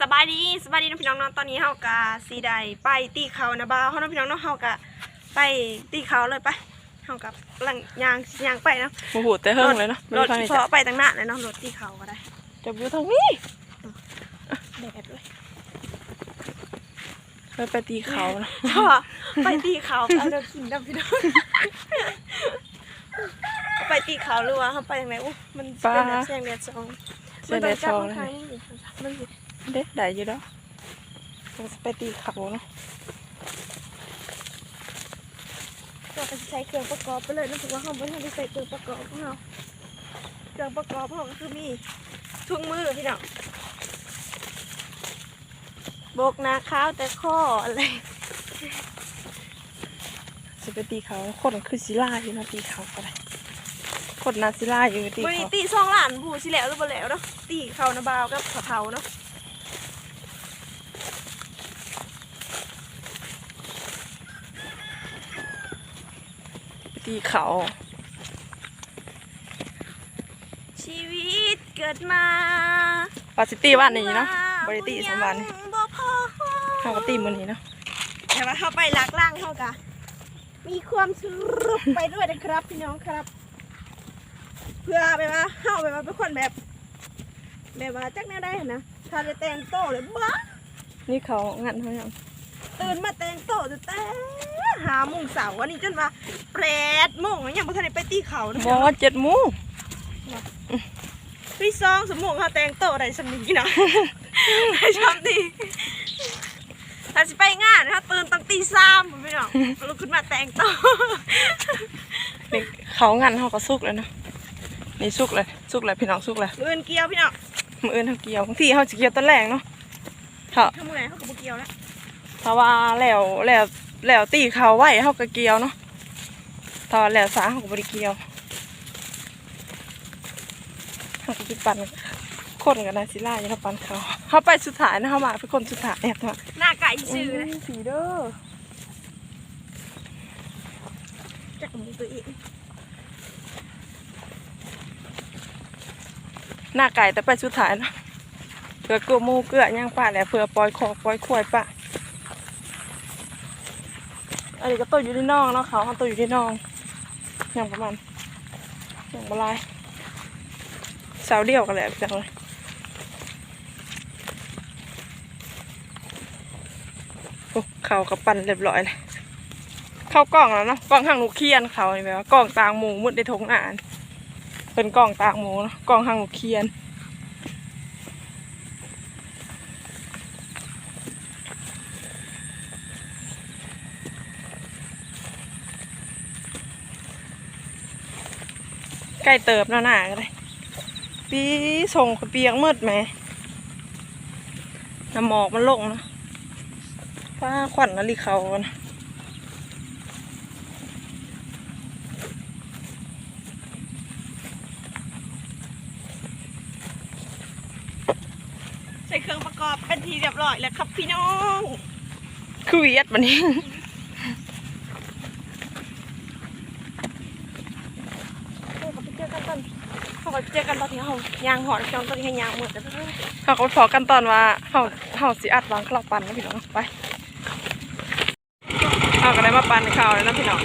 สบายดีสบายดีน้องพี่น้องเนาะตอนนี้เฮากะสีใดไปตีเขานะบ้าวเฮาน้องพี่น้องเนาะเฮากะไปตีเขาเลยไปเฮากะกำลังยางยางไปเนาะโมโหแต่เฮิงเลยเนาะรถไม่เพได้าะไปตั้งหน้าเลยเนาะรถตีเขาก็ได้จับอยู่ทางนี้แดดด้วยไปไปตีเขาเนาะก็ไปตีเขาเอาเดินกินดำพี่น้องไปตีเขาหรือว่าเขาไปทางไหนอู้มันเป็นแบบแสงแดดส่องเส้นแดดซองมันเลต้ยจับมันสิ เด็ดได้อยู่เนาะเราจะไปตีเขาเนาะก็ไปใช้เครื่องประกอบไปเลยนะถือว่าเขาไม่ทันได้ใส่เครื่องประกอบของเราเครื่องประกอบของเราก็คือมีถุงมือพี่น้องโบกหนาข้าวแต่ข้ออะไรจะไปตีเขาคนคือศิลาอยู่เนาะตีเขาก็ได้คนนาศิลาอยู่ตีวันนี้เขาตีสองหลานผู้สิแล้วหรือเปล่าแล้วเนาะตีเขานะบาวกับขะเทาเนาะ ไปตีเขา ชีวิตเกิดมาปาสิตีวันนี้เนาะบริตีสองวันบ่พอเขาก็ตีมือนี้เนาะแต่ว่าเข้าไปลักล่างเข้ากะมีความสรุปไปด้วยนะครับพี่น้องครับ เพื่อแบบว่าเข้าแบบว่าเป็นคนแบบ แบบว่าจักแนวได้หั่นนะถ้าได้แต่งโตวเลยบ้านี่เขางันเขาอย่างตื่นมาแต่งโตวแต่ หาโมงเสาร์วันนี้จนว่าแปดโมงแล้วยังไม่ทันได้ไปตีเขานะบอกว่าเจ็ดโมูพี่ซองสมมติเขาแต่งโตวได้สำนีนะได้ชอบดีถ้าสิไปงานนะคะตื่นตั้งตีสามพี่น้องลุกขึ้นมาแต่งโตวนี่เขางันเขาก็สุกเลยเนาะนี่สุกเลยสุกเลยพี่น้องสุกเลยเงินเกียวพี่น้องมืออื่นเขาเกี่ยวบางทีเขาจะเกี่ยวตอนแรกเนาะถ้าทำไงเขาก็บ่เกียวแล้วถ้าว่าแล้วแล้ว แล้วตีเขาไหวเขาก็เกี่ยวเนาะถ้าว่าแล้วสาเขาก็บริเกี่ยวเขาก็ไปปั่นคนกันนะศิลาอย่าปั่นเขาเขาไปสุดท้ายนะเขามาเป็นคนสุดท้ายเนี่ยค่ะหน้าไก่ซื่อเลยสีเด้อจักมือตัวเองหน้าไก่แต่ไปสุดท้ายเนาะเผื่อกลัวหมูเกลือย่างป้าแหละเผื่อปล่อยคอกปล่อยควายป้า อันนี้ก็ตัวอยู่ที่น่องเนาะเขาเขาตัวอยู่ที่น่องอย่างประมาณอย่างบลายสาวเดียวกันแหละจังเลยโอ้เขากับปั่นเรียบร้อยเลยเข้ากล่องแล้วเนาะกล่องห้างหนูเคียนเขานี่แบบว่ากล่องตางหมูมุดในทงอ่าน เป็นกล่องตางหมูเนาะกล่องห้างหนูเคียน ล้เติบหน้าหนาก็ได้ปีส่งเปียกมืดไหมน้ำหมอกมันลงนะฟ้าขวัญอะไรเขานะใส่เครื่องประกอบเป็นทีเรียบร้อยแล้วครับพี่น้องคือเวียดมันนี้ เออเขาไปเจอกันตอนเขาไปเจอกันตอน ที่เขายางหอดจองตอนที่ให้ยางหมดแล้วเขาก็พอกันตอนว่าเขาเขาสิอัดวางข้าวปั่นนะพี่น้องไปเขาก็ได้มาปั่นข้าวแล้วนะพี่น้อง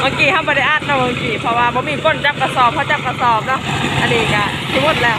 เมื่อกี้เขาไม่ได้อัดนะเมื่อกี้เพราะว่าบ่มีก้นจับกระสอบเขาจับกระสอบเนาะอันนี้ก็ทั้งหมดแล้ว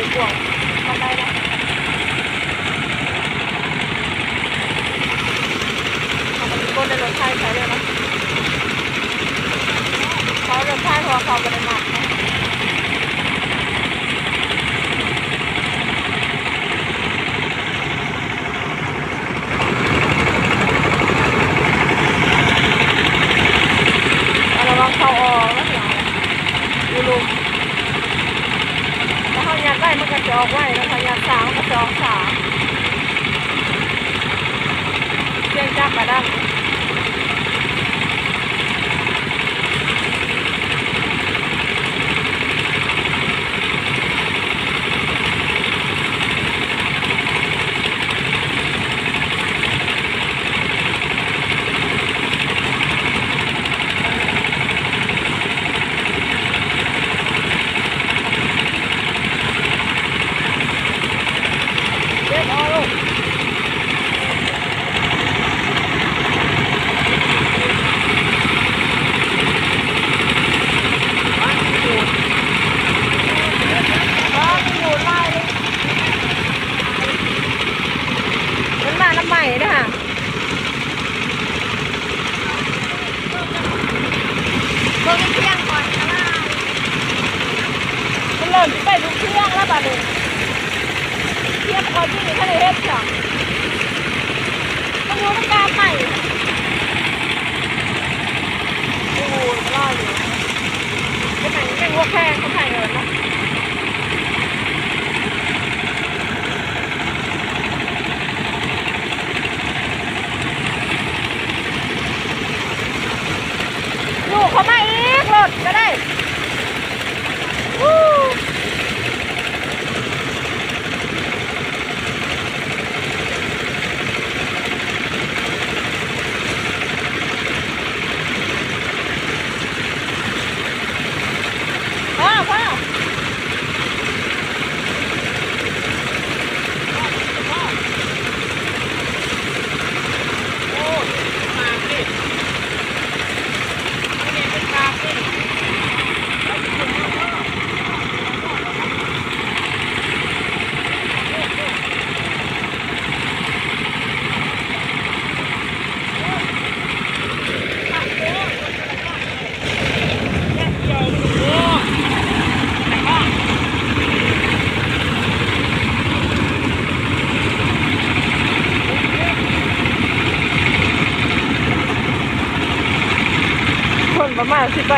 เปห่วงเขได้นะเขาเป็นคนในรถไฟใช้เลยนะเขารถไฟพอเขากันเลยมาก all right. okay. okay.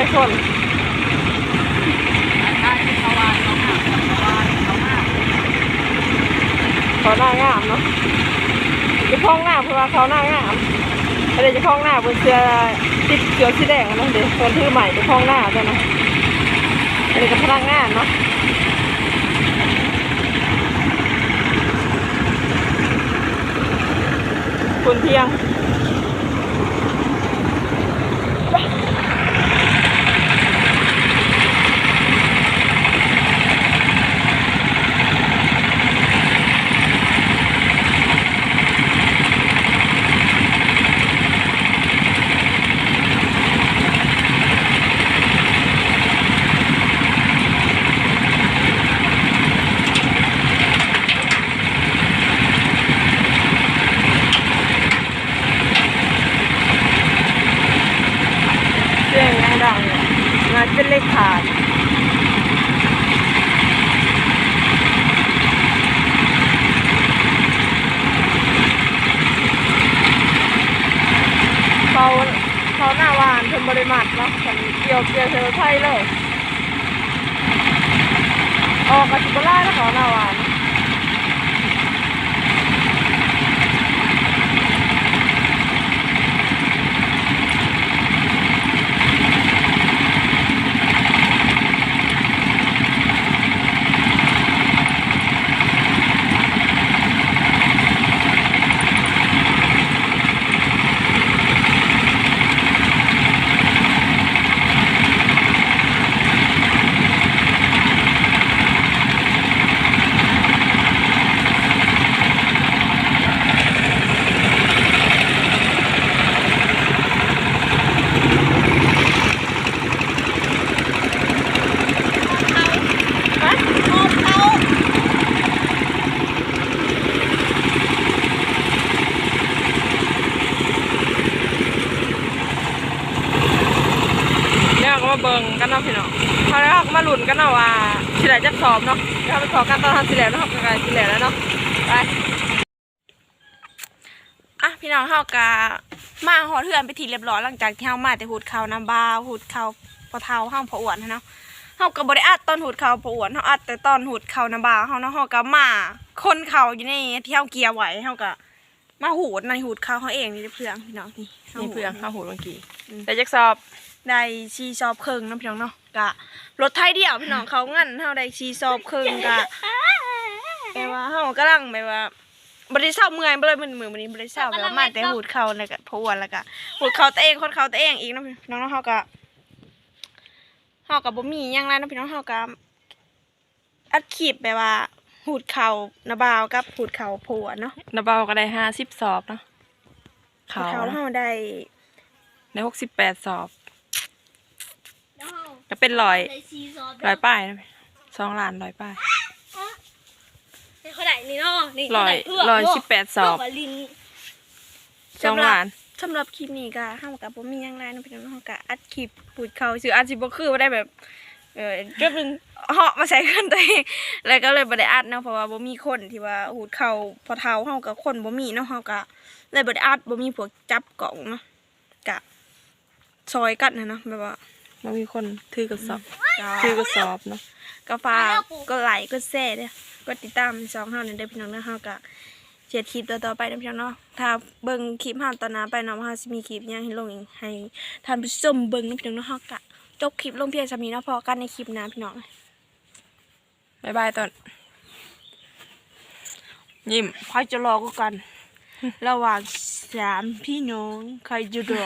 อยคนเขาหน้างามเนาะจะคล้องหน้าเพราะว่าเขาหน้างามอะไรจะคล้องหน้าบนเสื้อติดเสื้อสีแดงนะเดี๋ยวคนชื่อใหม่จะคล้องหน้าใช่ไหมอันนี้ก็พนักงานเนาะคุณเพียง ออกกับสิบล่าแล้วขอหน้าวาน ฮะมอบเขา แล้วก็มาเบิ่งกันเนาะพี่น้องพอแล้วก็มาลุ้นกันเนาะว่าสิได้จักสอบเนาะเดี๋ยวเราไปขอกันตอนทำสิแล้วเนาะกันสิแล้วแล้วเนาะไปอะพี่น้องเฮากะมาหอเทือนไปทีเรียบร้อยหลังจากที่เฮามาแต่หูดเขาวน้ำบาวหูดเขาวพอเท้าห้างพออ้วนนะเนาะเฮาก็บ่ได้อัดตอนหูดเขาวพออ้วนเฮาอัดแต่ตอนหูดเขาวน้ำบาวเฮาเนาะเฮาก็มาคนเขาอยู่ในที่เฮาเกียร์ไว้เฮาก็มาหูดในหูดเขาวเฮาเองนี่เพื่อนพี่น้องนี่ฮานี่หูดเพื่อนข้าวหูดเมื่อกี้อืมแต่จักสอบ ได้ชีซอบครึ่งเน้ำพี่น้องเนาะกะรถไทยเดียวพี่น้องเขางั้นเฮาได้ชีซอบครึ่งกะแปลว่าเฮากำลังแบบว่าบ่ได้เศร้าเมื่อยบ่เลยมันมือมันนี้บ่ได้เศร้าแบบว่ามาแต่หูดเขาแล้วก็พะวนแล้วก็หูดเขาตัวเองคนเขาตัวเองอีกเนาะพี่น้องเนาะเฮาก็เฮาก็บ่มีหยังแล้วเนาะพี่น้องเฮาก็อัดคลิปแบบว่าหูดเขานาบาวกับหูดเขาพะวนเนาะนาเบาก็ได้ห้าสิบสอบเนาะหูดเขาเขาเฮาได้ได้หกสิบแปดสอบแล้วเฮา ก็เป็นร้อยได้ซีซอสร้อยป้ายนะสองล้านร้อยป้ายในขนาดนี้เนาะนี่ร้อยขนาดเพื่กร้อยสิบแปดสอบเพื่กว่าลิ้นสองล้านสำหรับคลิปนี้ก็ห้ามกับผมมีหยังไรนะพี่น้องเฮาก็อัดคลิปพูดเขาชื่ออัดสิบ่คือบ่ได้แบบเออก็เป็นเหาะมาใส่กันตัวเองแล้วก็เลยบ่ได้อัดเนาะเพราะว่าบ่มีคนที่ว่าหูดเขาพอเท้าเฮากับคนบ่มีเนาะเฮาก็เลยบ่ได้อัดบ่มีพวกจับกล่องเนาะกะซอยกันนะเนาะแบบว่า มันมีคนถือกระสอบก็ถือกระสอบเนาะก็ฝากก็ไลค์ก็แชร์เด้อกดติดตามช่องเฮานี่เด้อพี่น้องเนาะเฮาก็เจ็ดคลิปต่อๆไปนะพี่น้องเนาะถ้าเบิ่งคลิปเฮาตอนหน้าไปเนาะเฮาสิมีคลิปหยังให้ลงอีกให้ท่านผู้ชมเบิ่งนะพี่น้องเนาะเฮาก็จบคลิปลงเพียงสามีเนาะพอกันในคลิปหน้าพี่น้องบายบายตอนยิ้มใครจะรอกูกัน ระหว่างสามพี่น้อง ใครจะรอ